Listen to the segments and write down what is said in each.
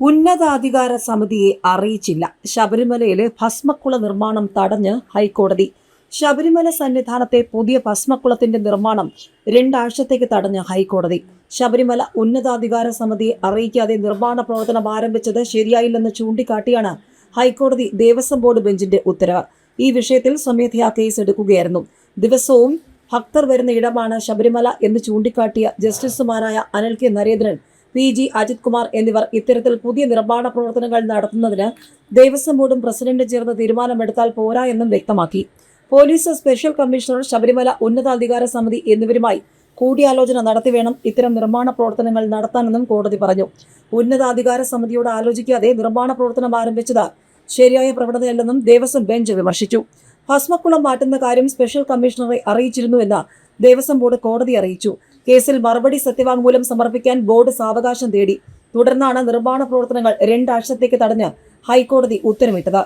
ഉന്നതാധികാര സമിതിയെ അറിയിച്ചില്ല. ശബരിമലയിലെ ഭസ്മക്കുള നിർമ്മാണം തടഞ്ഞ് ഹൈക്കോടതി. ശബരിമല സന്നിധാനത്തെ പുതിയ ഭസ്മക്കുളത്തിന്റെ നിർമ്മാണം രണ്ടാഴ്ചത്തേക്ക് തടഞ്ഞ് ഹൈക്കോടതി. ശബരിമല ഉന്നതാധികാര സമിതിയെ അറിയിക്കാതെ നിർമ്മാണ പ്രവർത്തനം ആരംഭിച്ചത് ശരിയായില്ലെന്ന് ചൂണ്ടിക്കാട്ടിയാണ് ഹൈക്കോടതി ദേവസ്വം ബോർഡ് ബെഞ്ചിന്റെ ഉത്തരവ്. ഈ വിഷയത്തിൽ സ്വമേധയാ കേസ് എടുക്കുകയായിരുന്നു ദിവസവും ഭക്തർ വരുന്ന ഇടമാണ് ശബരിമല എന്ന് ചൂണ്ടിക്കാട്ടിയ ജസ്റ്റിസുമാരായ Anil K Narendran P G Ajith Kumar എന്നിവർ ഇത്തരത്തിൽ പുതിയ നിർമ്മാണ പ്രവർത്തനങ്ങൾ നടത്തുന്നതിന് ദേവസ്വം ബോർഡും പ്രസിഡന്റും ചേർന്ന് തീരുമാനമെടുത്താൽ പോരാ എന്നും വ്യക്തമാക്കി. പോലീസ് സ്പെഷ്യൽ കമ്മീഷണർ ശബരിമല ഉന്നതാധികാര സമിതി എന്നിവരുമായി കൂടിയാലോചന നടത്തി വേണം ഇത്തരം നിർമ്മാണ പ്രവർത്തനങ്ങൾ നടത്താനെന്നും കോടതി പറഞ്ഞു. ഉന്നതാധികാര സമിതിയോട് ആലോചിക്കാതെ നിർമ്മാണ പ്രവർത്തനം ആരംഭിച്ചത് ശരിയായ പ്രവണതയല്ലെന്നും ദേവസ്വം ബെഞ്ച് വിമർശിച്ചു. ഭസ്മക്കുളം മാറ്റുന്ന കാര്യം സ്പെഷ്യൽ കമ്മീഷണറെ അറിയിച്ചിരുന്നുവെന്ന് ദേവസ്വം ബോർഡ് കോടതി അറിയിച്ചു. കേസിൽ മറുപടി സത്യവാങ്മൂലം സമർപ്പിക്കാൻ ബോർഡ് സാവകാശം തേടി. തുടർന്നാണ് നിർമ്മാണ പ്രവർത്തനങ്ങൾ രണ്ടാഴ്ചത്തേക്ക് തടഞ്ഞ് ഹൈക്കോടതി ഉത്തരവിട്ടത്.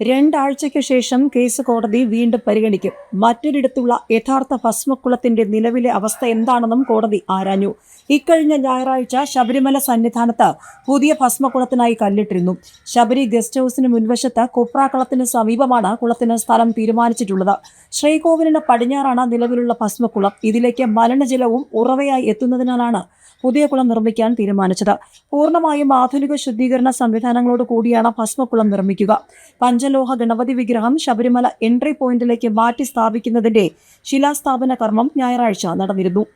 രണ്ടാഴ്ചയ്ക്ക് ശേഷം കേസ് കോടതി വീണ്ടും പരിഗണിക്കും. മറ്റൊരിടത്തുള്ള യഥാർത്ഥ ഭസ്മക്കുളത്തിന്റെ നിലവിലെ അവസ്ഥ എന്താണെന്നും കോടതി ആരാഞ്ഞു. ഇക്കഴിഞ്ഞ ഞായറാഴ്ച ശബരിമല സന്നിധാനത്ത് പുതിയ ഭസ്മക്കുളത്തിനായി കല്ലിട്ടിരുന്നു. ശബരി ഗസ്റ്റ് ഹൌസിന് മുൻവശത്ത് കുപ്രാക്കുളത്തിന് സമീപമാണ് കുളത്തിന് സ്ഥലം തീരുമാനിച്ചിട്ടുള്ളത്. ശ്രീകോവിലിന് പടിഞ്ഞാറാണ് നിലവിലുള്ള ഭസ്മക്കുളം. ഇതിലേക്ക് മലിനജലവും ഉറവയായി എത്തുന്നതിനാലാണ് പുതിയ കുളം നിർമ്മിക്കാൻ തീരുമാനിച്ചത്. പൂർണമായും ആധുനിക ശുദ്ധീകരണ സംവിധാനങ്ങളോട് കൂടിയാണ് ഭസ്മക്കുളം നിർമ്മിക്കുക. പഞ്ചലോഹ ഗണപതി വിഗ്രഹം ശബരിമല എൻട്രി പോയിന്റിലേക്ക് മാറ്റി സ്ഥാപിക്കുന്നതിന്റെ ശിലാസ്ഥാപന കർമ്മം ഞായറാഴ്ച നടന്നിരുന്നു.